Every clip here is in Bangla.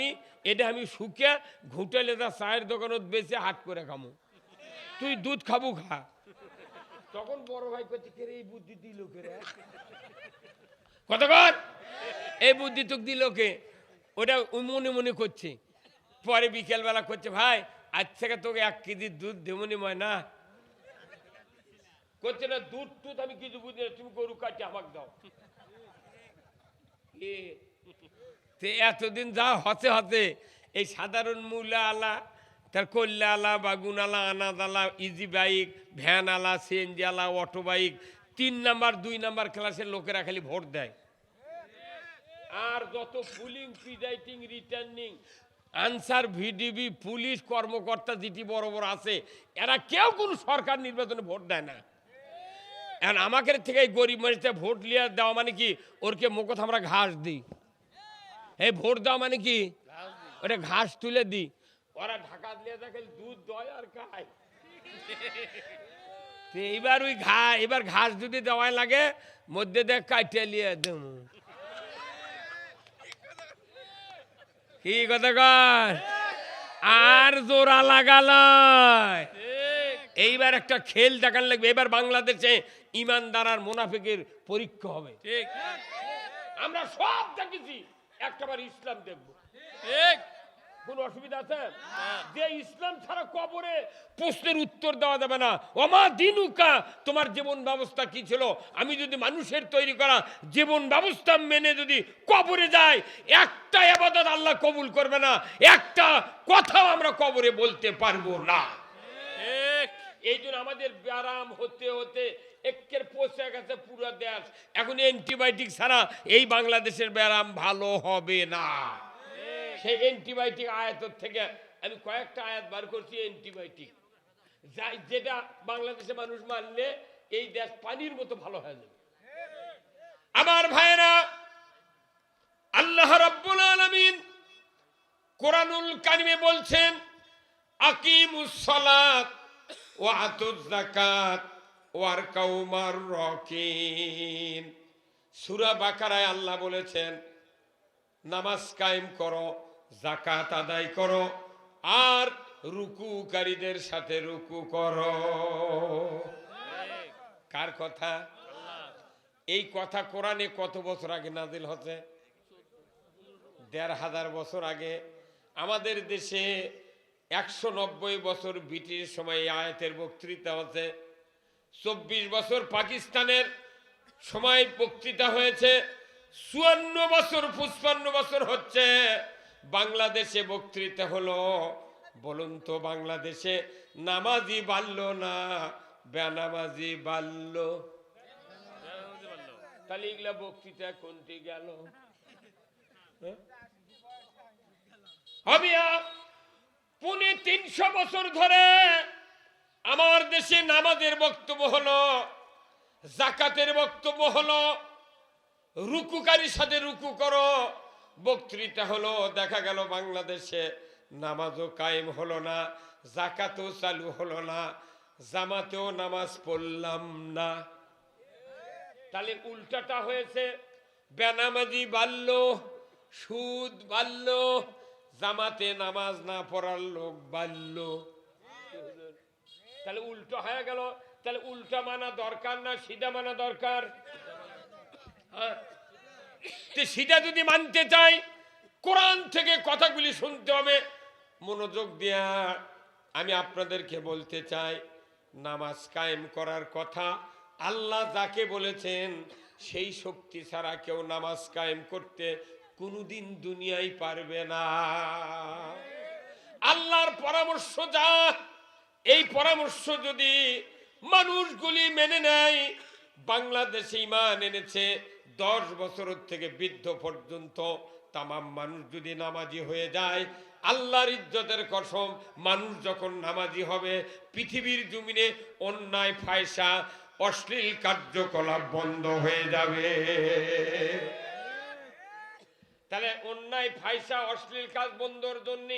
খাবি এটা আমি শুকে ঘুটে লেদা চায়ের দোকানত বেঁচে হাট করে খামো। তুই দুধ খাব খা। তখন বড় ভাই করছে কে এই বুদ্ধি দিল কে কতক্ষণ এই বুদ্ধি তোকে দিল কে? ওটা মনে মনে করছে। পরে বিকেলবেলা করছে, ভাই, আজ থেকে তোকে এক কেজি দুধ দেমনি ময় না করছে না দুধ টুধ আমি কিছু বুঝি না, তুমি গরু কাটে আমাকে দাও। এ তে এতদিন যা হতে হতে এই সাধারণ মূল্য আলা তার কল্যা আলা বাগুন আলা আনাদ আলা ইজি বাইক ভ্যান আলা সিএনজি আলা অটো বাইক তিন নাম্বার, দুই নাম্বার ক্লাসের লোকেরা খালি ভোট দেয়। আর যত polling presiding returning Ansar VDP police কর্মকর্তা যেটি বড় বড় আছে, এরা কেউ কোনো সরকার নির্বাচনে ভোট দেয় না। আমাকে থেকে গরিব মানুষটা ভোট লিয়ে দেওয়া মানে কি? ওরকে মুখত আমরা ঘাস দিই। এই ভোট দেওয়া মানে কি? ওটা ঘাস তুলে দিই ওরা ঢাকা দিয়ে দেখে দুধ দয় আর খায় এইবার ওই ঘা এবার ঘাস যদি দেওয়াই লাগে মধ্যে দেখ কাটিয়ে লিয়ে দেব। কি কথা কর আর জোড়া লাগাল। এইবার একটা খেল দেখান লাগবে। এবার বাংলাদেশে ইমানদার আর মোনাফিকের পরীক্ষা হবে। ঠিক। আমরা সব দেখেছি। একটাবার ইসলাম দেখব। ঠিক। কোন অসুবিধা আছে? যে ইসলাম ছাড়া কবরে প্রশ্নের উত্তর দেওয়া যাবে না। অমা দিনুকা তোমার জীবন ব্যবস্থা কি ছিল? আমি যদি মানুষের তৈরি করা জীবন ব্যবস্থা মেনে যদি কবরে যাই একটা আবাদত আল্লাহ কবুল করবে না। একটা কথাও আমরা কবরে বলতে পারব না। এই জন্য আমাদের ব্যায়াম হতে হতে একের পচে গেছে পুরো দেশ। এখন অ্যান্টিবায়োটিক ছাড়া এই বাংলাদেশের ব্যায়াম ভালো হবে না। সেই অ্যান্টিবায়োটিক আয়াতের থেকে আমি কয়েকটা আয়াত বার করছি অ্যান্টিবায়োটিক যাই, যেটা বাংলাদেশে মানুষ মানলে এই দেশ পানির মতো ভালো হয়ে যাবে। আমার ভাইয়েরা, আল্লাহ রাব্বুল আলামিন কোরআনুল কারিমে বলছেন, আকিমুস সালাত ওয়া আতুজ যাকাত ওয়ার কাউমার রকিন। সূরা বাকারায় আল্লাহ বলেছেন, নামাজ কায়েম করো জাকাত আদায় করো, আর রুকুকারীদের সাথে রুকু করো। কার কথা? এই কথা কোরআনে কত বছর আগে নাজিল হচ্ছে? দেড় হাজার বছর আগে। আমাদের দেশে একশো নব্বই বছর ব্রিটিশ সময় আয়াতের বক্তৃতা হচ্ছে। চব্বিশ বছর পাকিস্তানের সময় বক্তৃতা হয়েছে। চুয়ান্ন বছর, পঁচপান্ন বছর হচ্ছে। বাংলাদেশে বক্তৃতা হলো, বলুন তো বাংলাদেশে, নামাজি বাড়ল না, বেনামাজি বাড়ল? তাহলে এগুলা বক্তৃতা কোনটি গেল? হ্যাঁ? পুনে তিনশো বছর ধরে আমার দেশে নামাজের বক্তব্য হলো, জাকাতের বক্তব্য হলো, রুকুকারীর সাথে রুকু করো। বক্তৃতা হলো, দেখা গেল বাংলাদেশে নামাজও কায়েম হলো না, জাকাতও চালু হলো না, জামাতেও নামাজ পড়লাম না। তাহলে উল্টাটা হয়েছে, বেনামাজি বাড়ল, সুদ বাড়ল জামাতে নামাজ না পড়ার লোক বাল্য। তাহলে উল্টো হয়ে গেল। তাহলে উল্টা মানা দরকার না, সিধা মানা দরকার? হ্যাঁ? সিধা যদি মানতে চাই, কোরআন থেকে কথাগুলি শুনতে হবে। মনোযোগ দেয়া আমি আপনাদেরকে বলতে চাই, নামাজ কায়েম করার কথা আল্লাহ যাকে বলেছেন, সেই শক্তি ছাড়া কেউ নামাজ কায়েম করতে কোনোদিন দুনিয়ায় পারবে না। আল্লাহর পরামর্শ যা, এই পরামর্শ যদি মানুষগুলি মেনে নেয়, বাংলাদেশে ইমান এনেছে দশ বছরের থেকে বৃদ্ধ পর্যন্ত তামাম মানুষ যদি নামাজি হয়ে যায়, আল্লাহর ইজ্জতের কসম, মানুষ যখন নামাজি হবে, পৃথিবীর জমিনে অন্যায়, ফায়সা, অশ্লীল কার্যকলাপ বন্ধ হয়ে যাবে। তাহলে অন্যায় ফাইসা অশ্লীল কাজ বন্ধর জন্য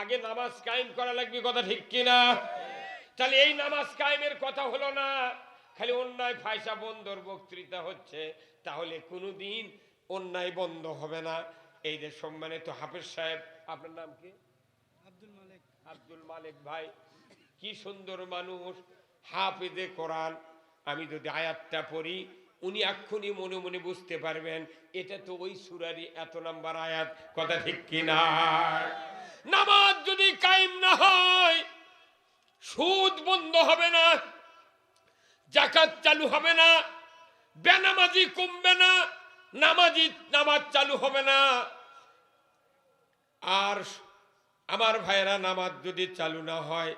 আগে নামাজ কায়েম করা লাগবে কথা ঠিক কিনা? তাহলে এই নামাজ কায়েমের কথা হলো না খালি অন্যায় ফাইসা বন্ধর বক্তৃতা হচ্ছে তাহলে কোনোদিন অন্যায় বন্ধ হবে না। এই যে সম্মানিত হাফেজ সাহেব আপনার নাম কি? আব্দুল মালিক। আব্দুল মালিক ভাই কি সুন্দর মানুষ হাফেজে কোরআন। আমি যদি আয়াতটা পড়ি উনি এক্ষুনি মনে মনে বুঝতে পারবেন, এটা তো ওই সুরারি এত নাম্বার আয়াত, কথা ঠিক কিনা? নামাজ যদি কায়েম না হয়, সুদ বন্ধ হবে না জাকাত চালু হবে না, বেনামাজি কমবে না, নামাজি নামাজ চালু হবে না। আর আমার ভাইয়েরা, নামাজ যদি চালু না হয়,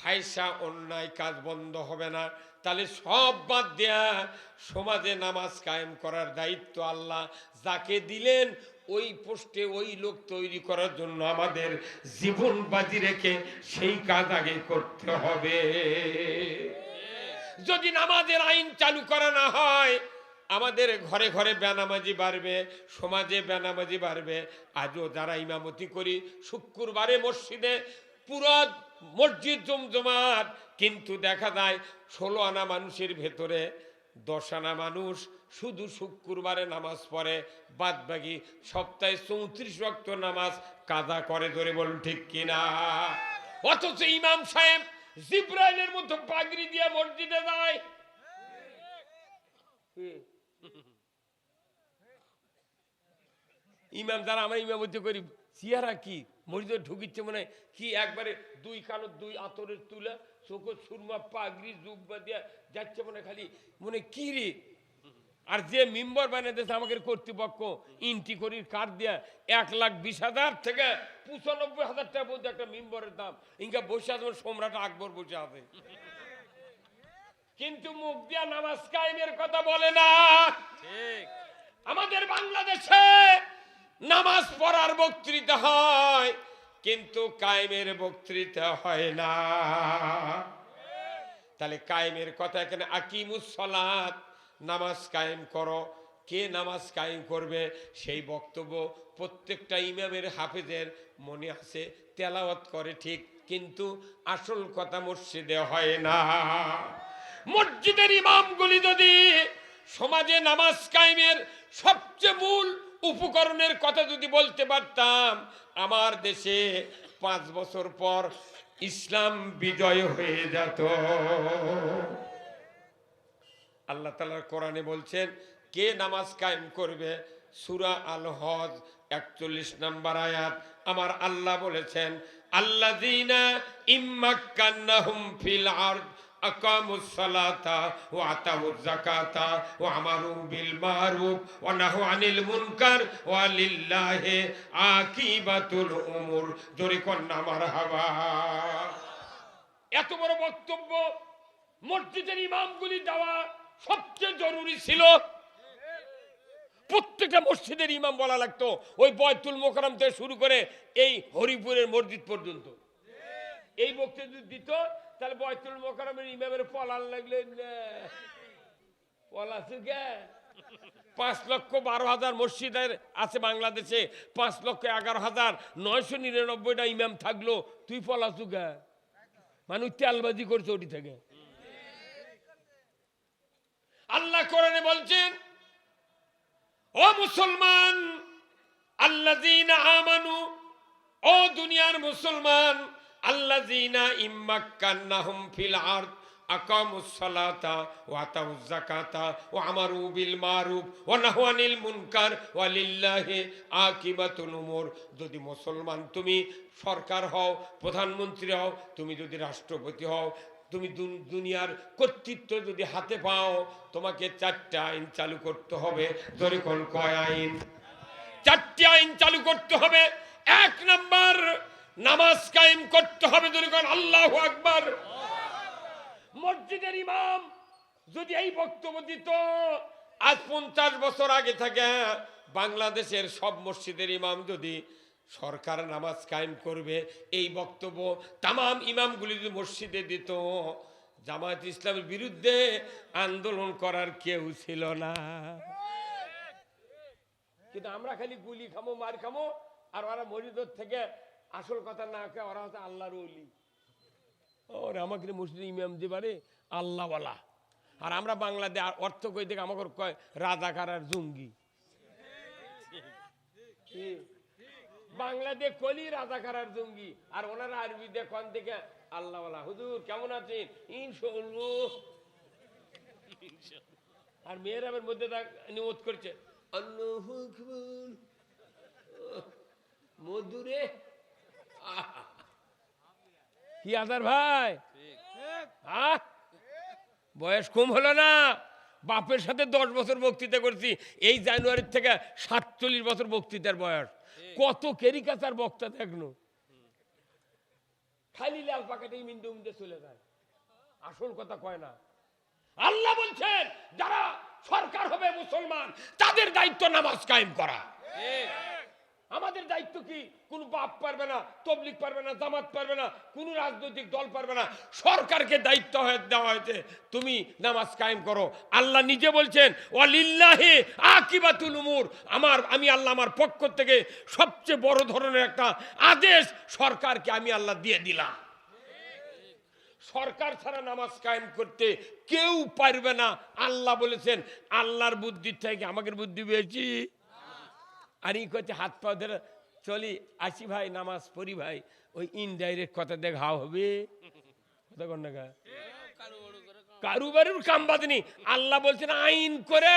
ফাইসা অন্যায় কাজ বন্ধ হবে না। তাহলে সব বাদ দেয়া সমাজে নামাজ কায়েম করার দায়িত্ব আল্লাহ। যাকে দিলেন, ওই পোস্টে ওই লোক তৈরি করার জন্য আমাদের জীবন বাজি রেখে সেই কাজ আগে করতে হবে। যদি নামাজের আইন চালু করা না হয়, আমাদের ঘরে ঘরে বেনামাজি বাড়বে, সমাজে বেনামাজি বাড়বে। আজও যারা ইমামতি করি, শুক্রবারে মসজিদে পুরো মসজিদ জমজমাট, কিন্তু দেখা যায় ষোলো আনা মানুষের ভেতরে দশ আনা মানুষ শুধু শুক্রবারে নামাজ পড়ে বাদ বাকি সপ্তাহে চৌত্রিশ রক্ত নামাজ কাদা করে ধরে বলুন ঠিক কিনা? অথচ ইমাম সাহেব জিব্রাইলের মতো পাগড়ি দিয়ে মসজিদে যায়। ইমাম, যারা আমরা ইমামতি করি, চেহারা কি? মসজিদে ঢুকিচ্ছে মনে কি একবারে দুই কানো দুই আতরের তুলে চোখে সুরমা পাগড়ি জুব্বা দিয়া যাচ্ছে মনে খালি মনে কি রে? আর যে মেম্বার বানিয়ে দিয়েছে আমাদের কর্তৃপক্ষ ইন্টি করির কার্ড দিয়া এক লাখ বিশ হাজার থেকে পঁচানব্বই হাজার টাকা পর্যন্ত একটা মেম্বারের দাম। ইনকা বসে আছে সম্রাট আকবর বসে আছে। কিন্তু মুখ দিয়া নামাজ কায়েমের কথা বলে না। আমাদের বাংলাদেশে নামাজ পড়ার বক্তৃতা হয়, কিন্তু কায়েমের বক্তৃতা হয় না। তাহলে কায়েমের কথা এখানে আকিমুস সালাত, নামাজ কায়েম করো। কে নামাজ কায়েম করবে? সেই বক্তব্য প্রত্যেকটা ইমামের হাফেজের মনে আছে, তেলাওয়াত করে ঠিক, কিন্তু আসল কথা মসজিদে হয় না। মসজিদের ইমামগুলি যদি সমাজে নামাজ কায়েমের সবচেয়ে মূল উপকরণের কথা যদি বলতে পারতাম, আমার দেশে পাঁচ বছর পর ইসলাম বিজয় হয়ে যেত। আল্লাহ তালার কোরআনে বলছেন, কে নামাজ কায়েম করবে? সুরা আল হজ একচল্লিশ নম্বর আয়াত। আমার আল্লাহ বলেছেন আল্লাহ ইম্মাক্কান্নাহুম ফিল আরদ এত বড় বক্তব্য মসজিদের ইমামগুলি দেওয়া সবচেয়ে জরুরি ছিল। প্রত্যেকটা মসজিদের ইমাম বলা লাগতো, ওই বয়তুল মোকারম থেকে শুরু করে এই হরিপুরের মসজিদ পর্যন্ত। এই বক্তব্য দিত তাহলে বয়তুল মোকারমের ইমামের পলান লাগলে না। পলাছে পাঁচ লক্ষ বারো হাজার মসজিদের আছে বাংলাদেশে, পাঁচ লক্ষ এগারো হাজার নয়শো নিরানব্বইটা ইমাম থাকল। তুই পলা পলাছু কে? মানুষ তেলবাজি করছে ওটি থেকে। আল্লাহ কোরআনে বলছেন, ও মুসলমান, আল্লাযীনা আমানু, ও দুনিয়ার মুসলমান আল্লাযীনা ইম্মাক্কান্নাহুম ফিল আরদ, আকামুস সালাতা ওয়া আতাউজ যাকাতা ওয়া আমারু বিল মারুফ ওয়া নাহু আনিল মুনকার ওয়া লিল্লাহি আকিবাতুল উমুর। যদি মুসলমান তুমি সরকার হও, প্রধানমন্ত্রী হও, তুমি যদি রাষ্ট্রপতি হও, তুমি দুন- দুনিয়ার কর্তৃত্ব যদি হাতে পাও, তোমাকে চারটা আইন চালু করতে হবে। ধরে কোন কয় আইন? চারটি আইন চালু করতে হবে। এক নাম্বার নামাজ কায়েম করতে হবে ধরে কোন আল্লাহ আকবার। মসজিদের ইমাম যদি এই বক্তব্য দিত, আজ পঞ্চাশ বছর আগে থেকে বাংলাদেশের সব মসজিদের ইমাম যদি সরকার নামাজ কায়েম করবে, এই বক্তব্য তামাম ইমামগুলি যদি মসজিদে দিত, জামায়াত ইসলামের বিরুদ্ধে আন্দোলন করার কেউ ছিল না। কিন্তু আমরা খালি গুলি খামো, মার খামো, আর ওরা মরিদর থেকে আসল কথা না কে, ওরা হচ্ছে আল্লাহর ওলি। ওরে, আমাকে মুসলিম ইমাম যে পারে আল্লাহওয়ালা। আর আমরা বাংলাদেশ অর্থ কই থেকে আমাকে কয়, রাজাকার আর জঙ্গি। বাংলাদেশ কলি রাজাকার আর জঙ্গি, আর ওনারা আরবি দেখন থেকে আল্লাহ হুজুর, কেমন আছেন? ইনশাল্লাহ আর মেয়ের আবার মধ্যে তাক- নিয়ত করছে, আল্লাহ মধুরে। কি আদার ভাই? বয়স কম হলো না। বাপের সাথে দশ বছর বক্তৃতা করছি। এই জানুয়ারির থেকে সাতচল্লিশ বছর বক্তৃতার বয়স। কত কেরিকাচার বক্তা দেখনো। খালি লাল পাকাতেই মিন্ডে মিন্ডে চলে যায়। আসল কথা কয় না। আল্লাহ বলছেন যারা সরকার হবে মুসলমান তাদের দায়িত্ব নামাজ কায়েম করা। আমাদের দায়িত্ব কি? কোন বাপ পারবে না তবলিক পারবে না, জামাত পারবে না, কোন রাজনৈতিক দল পারবে না। সরকারকে দায়িত্ব দেওয়া হয়েছে, তুমি নামাজ কায়েম করো। আল্লাহ নিজে বলছেন, ওয়ালিল্লাহি আকিবাতুল উমুর। আমার, আমি আল্লাহ আমার পক্ষ থেকে সবচেয়ে বড় ধরনের একটা আদেশ সরকারকে আমি আল্লাহ দিয়ে দিলাম। সরকার ছাড়া নামাজ কায়েম করতে কেউ পারবে না। আল্লাহ বলেছেন, আল্লাহর বুদ্ধির থেকে আমাদের বুদ্ধি পেয়েছি আর ই করছে হাত পা ধরে চলি, আসি ভাই, নামাজ পড়ি ভাই। ওই ইনডাইরেক্ট কথা দেখা হবে। কথা কন না? কারুবারুর কাম আল্লাহ বলছেন, আইন করে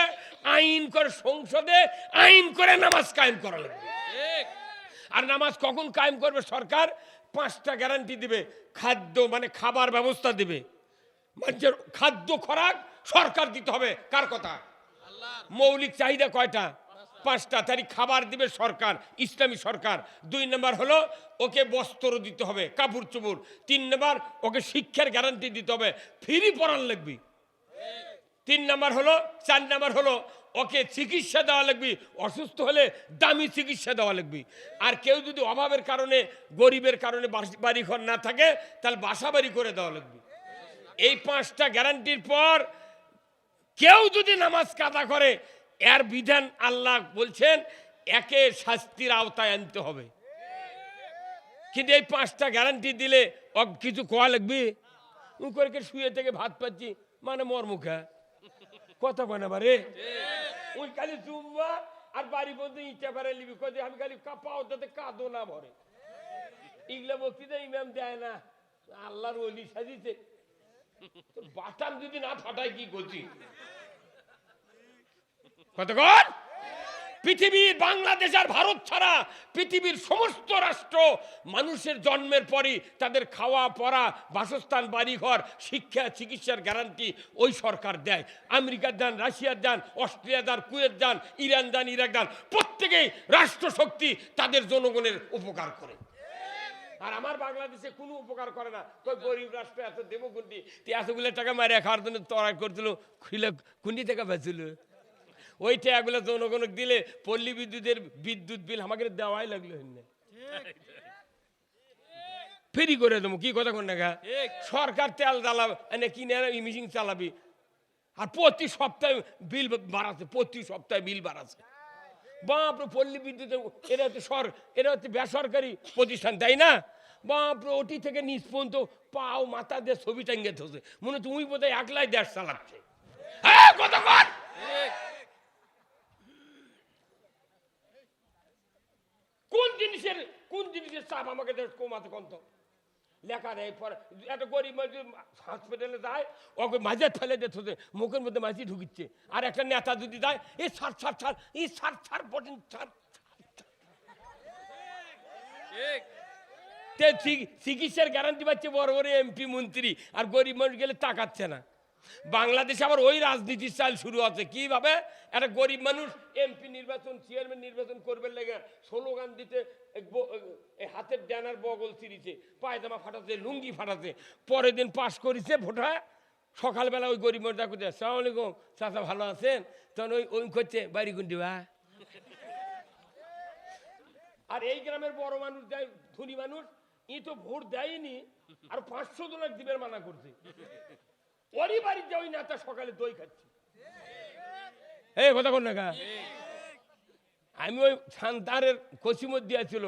আইন করে সংসদে, আইন করে নামাজ কায়েম করা লাগবে। আর নামাজ কখন কায়েম করবে সরকার? পাঁচটা গ্যারান্টি দিবে। খাদ্য মানে খাবার ব্যবস্থা দিবে। মানুষের খাদ্য খোরাক সরকার দিতে হবে। কার কথা? মৌলিক চাহিদা কয়টা? পাঁচটা তারিখ খাবার দিবে সরকার, ইসলামী সরকার। দুই নম্বর হলো, ওকে বস্ত্র দিতে হবে, কাপড় চুপুর তিন নম্বর, ওকে শিক্ষার গ্যারান্টি দিতে হবে ফ্রি পড়ান লাগবে। তিন নাম্বার হলো, চার নাম্বার হলো, ওকে চিকিৎসা দেওয়া লাগবে, অসুস্থ হলে দামি চিকিৎসা দেওয়া লাগবে। আর কেউ যদি অভাবের কারণে, গরিবের কারণে বাড়ি ঘর না থাকে, তাহলে বাসা বাড়ি করে দেওয়া লাগবে। এই পাঁচটা গ্যারান্টির পর, কেউ যদি নামাজ কাদা করে এর বিধান আল্লাহ বলছেন, একে শাস্তির আওতায় আনতে হবে। কিন্তু এই পাঁচটা গ্যারান্টি দিলে কিছু কোয়া লাগবে? করে শুয়ে থেকে ভাত পাচ্ছি? মানে মর মুখা। কথা কয় না বারে? ওই খালি জুম্বা আর বাড়ি বলতে ইচ্ছা পারে লিবি। কদি আমি খালি কাপাও তাতে কাঁদো না ভরে ইগলা বক্তৃতা ইমাম দেয় না। আল্লাহর অলি সাজিছে বাটাম যদি না ফাটায় কি করছি? কতক্ষণ পৃথিবীর বাংলাদেশ আর ভারত ছাড়া পৃথিবীর সমস্ত রাষ্ট্র মানুষের জন্মের পরই তাদের খাওয়া, পড়া, বাসস্থান, বাড়িঘর, শিক্ষা, চিকিৎসার গ্যারান্টি ওই সরকার দেয়। আমেরিকার যান রাশিয়ার যান অস্ট্রেলিয়া যান কুয়েত যান ইরান যান ইরাক যান প্রত্যেকেই রাষ্ট্রশক্তি তাদের জনগণের উপকার করে। আর আমার বাংলাদেশে কোনো উপকার করে না। কই গরিব রাষ্ট্র, এত দেবো কুন্ডি এতগুলো টাকা মারিয়া খাওয়ার জন্য তরাই করছিল, খুলে কুন্ডি টাকা বেছিল ওই টাকাগুলো জনগণক দিলে পল্লী বিদ্যুতের বিদ্যুৎ বিল আমাকে দেওয়াই লাগল ফ্রি করে দেবো কি কথা কোন ঠিক। সরকার তেল জ্বালাবে এনে কিনে এনে মিশিং চালাবি। আর প্রতি সপ্তাহে বিল বাড়াচ্ছে প্রতি সপ্তাহে বিল বাড়াচ্ছে। বাপরে পল্লী বিদ্যুতের এরা হচ্ছে সর এরা হচ্ছে বেসরকারি প্রতিষ্ঠান তাই না? বাপরে ওটি থেকে নিচ পর্যন্ত পাও মাথা দিয়ে ছবি টাঙ্গে ধরছে মনে হচ্ছে উই বোধহয় একলাই দেশ চালাচ্ছে। হ্যাঁ কতক্ষণ ঠিক কোন জিনিসের, কোন জিনিসের চাপ আমাকে কমাতে কন্ত? লেখা দেয়, পরে একটা গরিব মানুষ হসপিটালে যায়, ওকে মাঝে ফেলে দিতে হচ্ছে মুখের মধ্যে মাঝি ঢুকিচ্ছে। আর একটা নেতা যদি যায়, এই সার ছাড় ছাড়, এই সার বটেন ছাড় ঠিক চিকিৎসার গ্যারান্টি পাচ্ছে বড় বড় এমপি মন্ত্রী, আর গরিব মানুষ গেলে তাকাচ্ছে না। বাংলাদেশে আবার ওই রাজনীতির চাল শুরু আছে কীভাবে? একটা গরিব মানুষ এমপি নির্বাচন চেয়ারম্যান নির্বাচন করবে লেগে স্লোগান দিতে হাতের ডানার বগল ছিঁড়িছে, পায়জামা ফাটাচ্ছে, লুঙ্গি ফাটাচ্ছে, পরের দিন পাশ করেছে ভোটা সকালবেলা ওই গরিব মানুষ ডাকুছে সালাম আলাইকুম, চাচা ভালো আছেন? তখন ওই ওই করছে বাড়ি কুন্ডি বা আর এই গ্রামের বড় মানুষ দেয় ধনী মানুষ ই তো ভোট দেয়নি, আর পাঁচশো জনের দিবের মানা করছে। ওরই বাড়ির যা ওই নেতা সকালে দই খাচ্ছে। এই কথা কোন না আমি ওই সান্তারের কচিমত দিয়েছিল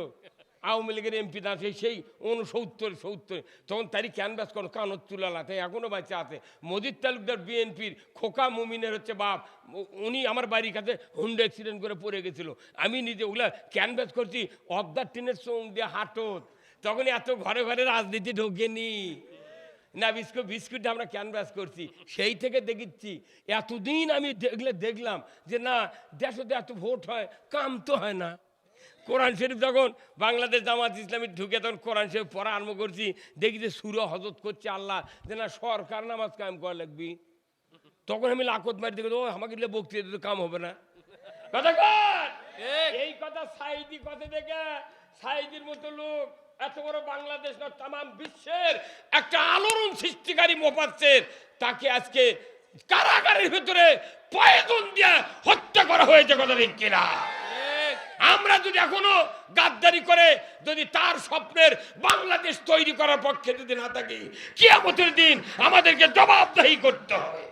আওয়ামী লীগের এমপি না সেই উনসত্তর সত্তর তখন তারই ক্যানভাস করো কানত তুলালা তাই এখনও বাচ্চা আছে। মজিদ তালুকদার বিএনপির খোকা মুমিনের হচ্ছে বাপ। উনি আমার বাড়ির কাছে হুন্ডা অ্যাক্সিডেন্ট করে পড়ে গেছিল। আমি নিজে ওগুলা ক্যানভাস করছি অর্ধার টিনের সঙ্গ দিয়ে হাঁটত। তখন এত ঘরে ঘরে রাজনীতি ঢোকেনি। না বিস্কুট বিস্কুট আমরা ক্যানভাস করছি। সেই থেকে দেখিচ্ছি এতদিন আমি দেখলে দেখলাম যে না দেশে তো এত ভোট হয় কাম তো হয় না। কোরআন শরীফ যখন বাংলাদেশ জামাত ইসলামী ঢুকে তখন কোরআন শরীফ পড়া আরম্ভ করছি দেখি যে সুর হজত করছে আল্লাহ যে না সরকার নামাজ কায়েম করা লাগবি। তখন আমি লাকত মারি দেখে ও আমাকে দিলে বক্তৃতা দিতে কাম হবে না। কথা এই কথা সাইদি কথা দেখে সাইদির মতো লোক এত বড় বাংলাদেশ না তাম বিশ্বের একটা আলোড়ন সৃষ্টিকারী মোপাচ্ছের তাকে আজকে কারাগারের ভিতরে পয়জন দিয়ে হত্যা করা হয়েছে কথা ঠিক কিনা আমরা যদি এখনও গাদ্দারি করে যদি তার স্বপ্নের বাংলাদেশ তৈরি করার পক্ষে যদি না থাকি কিয়ামতের দিন আমাদেরকে জবাবদাহি করতে হবে।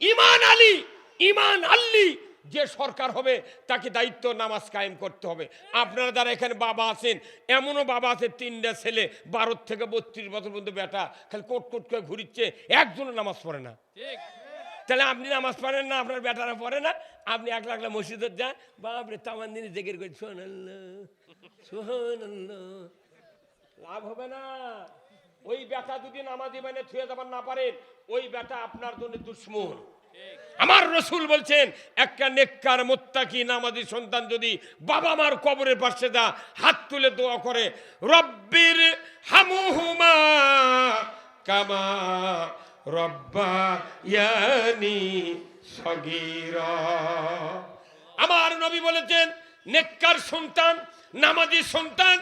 ইমান আলী ইমান আল্লি যে সরকার হবে তাকে দায়িত্ব নামাজ কায়েম করতে হবে। আপনারা যারা এখানে বাবা আছেন এমনও বাবা আছে তিনটা ছেলে বারো থেকে বত্রিশ বছর পর্যন্ত বেটা খালি কোট কোট করে ঘুরিচ্ছে একজনও নামাজ পড়ে না। ঠিক। তাহলে আপনি নামাজ পড়েন না আপনার বেটারা পড়ে না আপনি এক লাখ মসজিদে যান বাপরে তামান দিনে জেগের করে লাভ হবে না। ওই বেটা যদি নামাজি মানে থুয়ে যাবার না পারেন ওই বেটা আপনার জন্য দুশ্মন। আমার রসুল বলছেন, একটা নেককার মোত্তাকি নামাজি সন্তান যদি বাবা মার কবরের পাশে যা, হাত তুলে দোয়া করে, রব্বির হামুহুমা কামা রব্বা ইয়ানি সগীরা। আমার নবী বলেছেন, নেককার সন্তান, নামাজি সন্তান,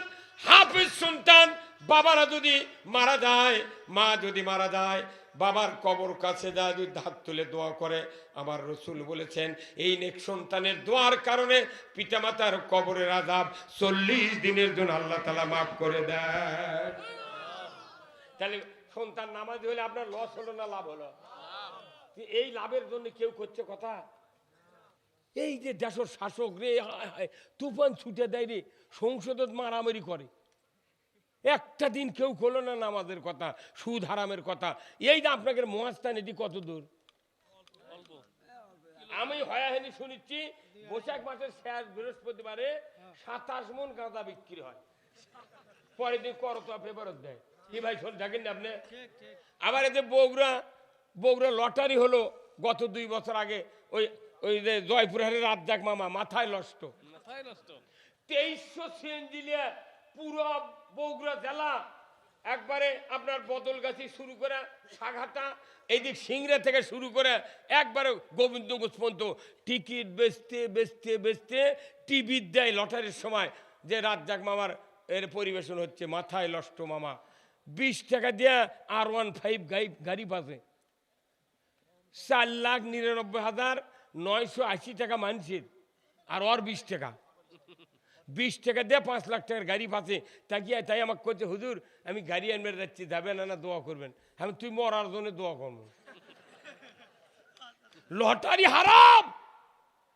হাফিজ সন্তান, বাবারা যদি মারা যায়, মা যদি মারা যায় বাবার কবর কাছে যায় যদি হাত তুলে দোয়া করে আমার রসুল বলেছেন এই নেক সন্তানের দোয়ার কারণে পিতামাতার কবরের আজাব চল্লিশ দিনের জন্য আল্লাহ তালা মাফ করে দেয় তাহলে সন্তান নামাজ হলে আপনার লস হলো না লাভ হলো? এই লাভের জন্য কেউ করছে কথা? এই যে দেশের শাসক রে হায় হায়, তুফান ছুটে দেয় রে সংসদত মারামারি করে। একটা দিন কেউ করল না নামাজের কথা সুদ হারামের কথা। এই যে আপনাকে মহাস্থান এটি কত দূর? আমি হয়াহানি শুনেছি বৈশাখ মাসের শেষ বৃহস্পতিবারে সাতাশ মন গাঁদা বিক্রি হয়। পরের দিন করতা ফেরত দেয়। কি ভাই শোন থাকেন না আপনি? আবার এতে বগুড়া বগুড়া লটারি হলো গত দুই বছর আগে ওই ওই যে জয়পুরহাটের রাজ্জাক মামা মাথায় লষ্ট মাথায় নষ্ট। তেইশশো সিএনজি পুরো বগুড়া জেলা একবারে আপনার বদলগাছি শুরু করে সাঘাটা, এইদিক সিংড়া থেকে শুরু করে একবারে গোবিন্দগঞ্জ পর্যন্ত। টিকিট বেচতে বেচতে বেচতে টিভি দেয় লটারির সময় যে রাত রাজ্জাক মামার এর পরিবেশন হচ্ছে, মাথায় লষ্ট মামা। বিশ টাকা দিয়ে আর ওয়ান ফাইভ গাড়ি গাড়ি পাশে চার লাখ নিরানব্বই হাজার নয়শো আশি টাকা মানছেন আর ওর বিশ টাকা। বিশ টাকা দিয়ে পাঁচ লাখ টাকার গাড়ি পাচ্ছে। তাকি তাই আমাকে করছে হুজুর, আমি গাড়ি আনবে, যাচ্ছি, যাবেন না দোয়া করবেন। আমি, তুই মরার জন্য দোয়া করব। লটারি হারাম!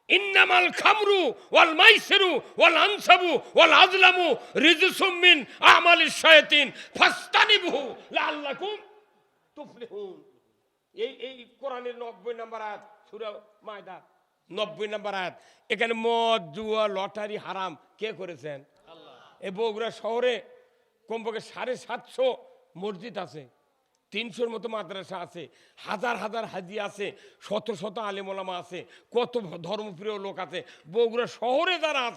ইন্নামাল খামরু ওয়াল মাইসিরু ওয়াল আনসাবু ওয়াল আজলামু রিজসুম মিন আমালিশ শায়াতিন ফাস্তানিবহু লাআল্লাকুম তুফলিহুন। এই এই কোরআনের নব্বই নাম্বার আয়াত, সুরা মায়দা। নব্বই নম্বর আয়াত। এখানে মদ জুয়া লটারি হারাম কে করেছেন? এ বগুড়া শহরে কমপক্ষে সাড়ে সাতশো মসজিদ আছে তিনশোর মতো মাদ্রাসা আছে হাজার হাজার হাজি আছে শত শত আলেমোলামা আছে কত ধর্মপ্রিয় লোক আছে। বগুড়া শহরে যারা আছে